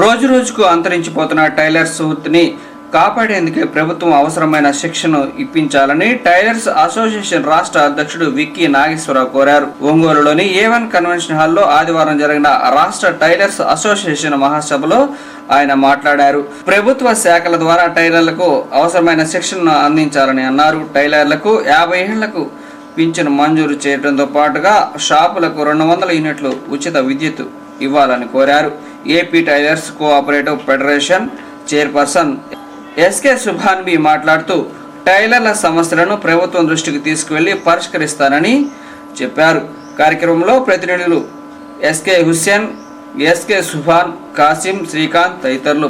రోజు రోజుకు అంతరించిపోతున్న టైలర్స్ వృత్తిని కాపాడేందుకే ప్రభుత్వం అవసరమైన శిక్షను ఇప్పించాలని టైలర్స్ అసోసియేషన్ రాష్ట్ర అధ్యక్షుడు విక్కీ నాగేశ్వరరావు కోరారు. ఒంగోలులోని ఏవన్ కన్వెన్షన్ హాల్లో ఆదివారం జరిగిన రాష్ట్ర టైలర్స్ అసోసియేషన్ మహాసభలో ఆయన మాట్లాడారు. ప్రభుత్వ శాఖల ద్వారా టైలర్లకు అవసరమైన శిక్షణను అందించాలని అన్నారు. టైలర్లకు యాభై ఏళ్ళకు పింఛను మంజూరు చేయడంతో పాటుగా షాపులకు రెండు వందల యూనిట్లు ఉచిత విద్యుత్ ఇవ్వాలని కోరారు. AP tailors cooperative federation chairperson SK Subhanbi మాట్లాడుతూ టైలర్ల సమస్యలను ప్రభుత్వం దృష్టికి తీసుకువెళ్ళి పరిష్కరిస్తానని చెప్పారు. కార్యక్రమంలో ప్రతినిధులు ఎస్కే హుస్సేన్ ఎస్కే సుభాన్ కాసిం శ్రీకాంత్ తదితరులు.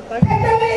Thank you.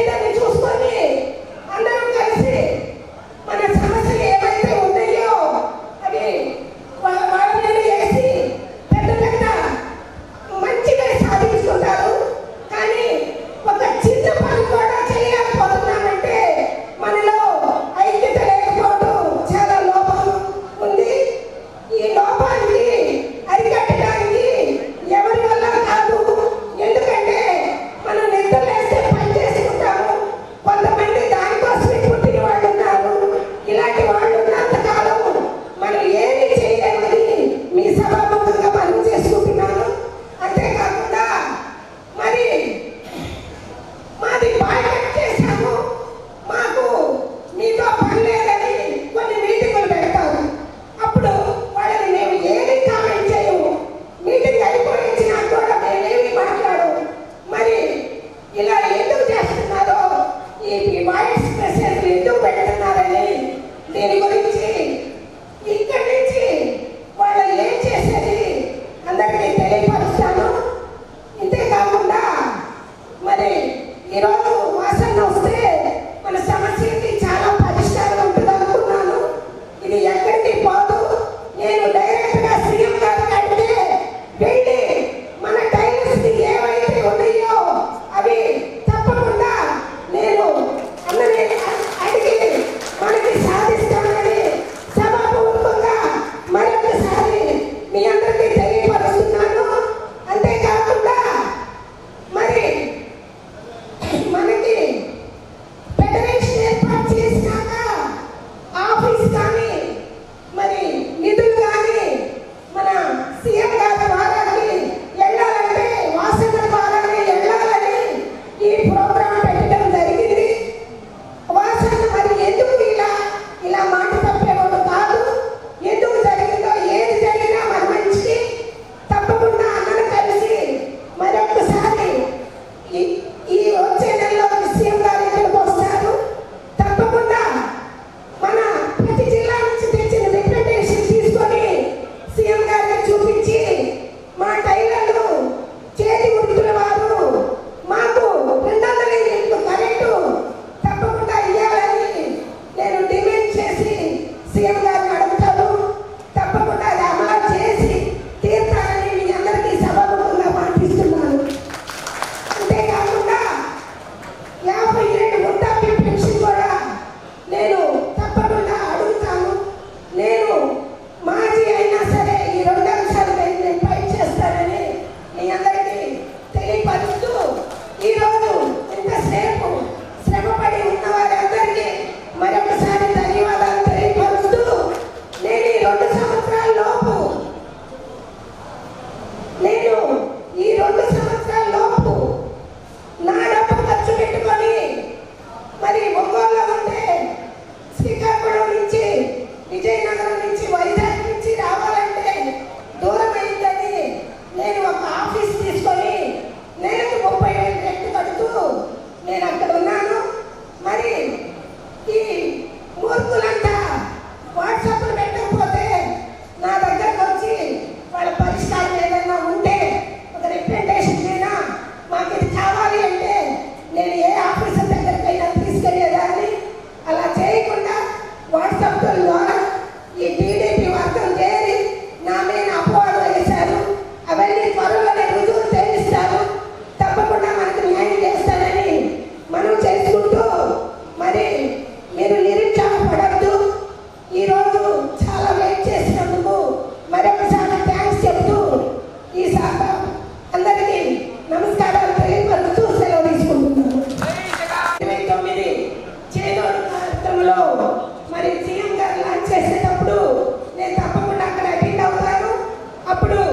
a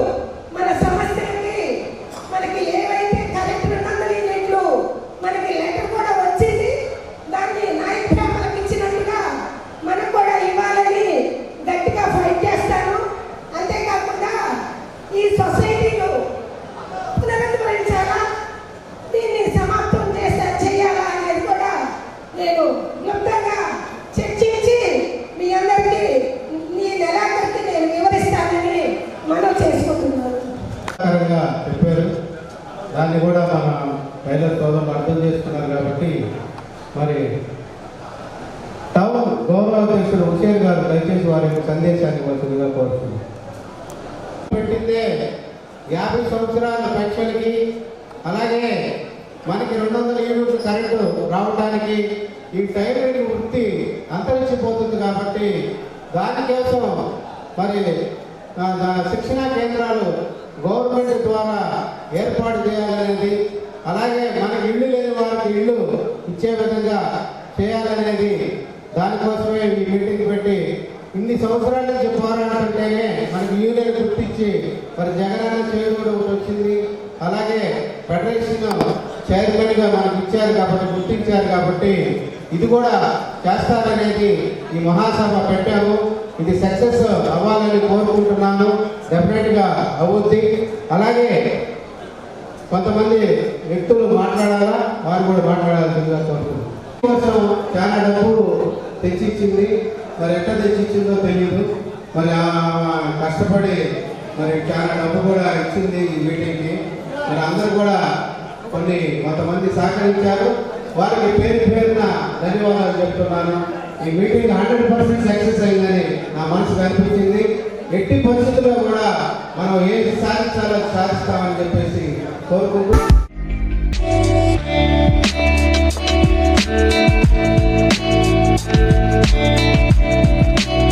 సహకరించవలసిందిగా కోరుతున్నాను పెట్టిందే యాభై సంవత్సరాల పెన్షన్కి అలాగే మనకి రెండు వందల యూనిట్లు కరెంటు రావడానికి ఈ టైలరింగ్ వృత్తి అంతరించిపోతుంది కాబట్టి దానికోసం మరి శిక్షణా కేంద్రాలు గవర్నమెంట్ ద్వారా ఏర్పాటు చేయాలనేది అలాగే మనకి ఇల్లు లేని వారికి ఇల్లు ఇచ్చే విధంగా చేయాలనేది దానికోసమే ఈ మీటింగ్ పెట్టి ఇన్ని సంవత్సరాల నుంచి మనకి యూనియన్ గుర్తించి మరి జగనన్న చైర్మన్ ఒకటి వచ్చింది. అలాగే ఫెడరేషన్ చైర్మన్గా మనకి ఇచ్చారు కాబట్టి గుర్తించారు కాబట్టి ఇది కూడా చేస్తారనేది ఈ మహాసభ పెట్టాము ఇది సక్సెస్ అవ్వాలని కోరుకుంటున్నాను. డెఫినెట్గా అవుద్ది. అలాగే కొంతమంది వ్యక్తులు మాట్లాడాలా? వారు కూడా మాట్లాడాలి కోరుకుంటున్నాను. కోసం చాలా డబ్బు తెచ్చిచ్చింది. మరి ఎట్లా తెచ్చిచ్చిందో తెలియదు మరి కష్టపడి మరి చాలా డబ్బు కూడా ఇచ్చింది ఈ మీటింగ్కి. మరి అందరూ కూడా కొన్ని కొంతమంది సహకరించారు. వారికి పేరు పేరున ధన్యవాదాలు చెప్తున్నాను. ఈ మీటింగ్ హండ్రెడ్ పర్సెంట్ సక్సెస్ అయిందని నా మనసు కనిపించింది ఎట్టి పరిస్థితుల్లో కూడా మనం ఏది సాధించాలో సాధిస్తామని చెప్పేసి కోరుకుంటూ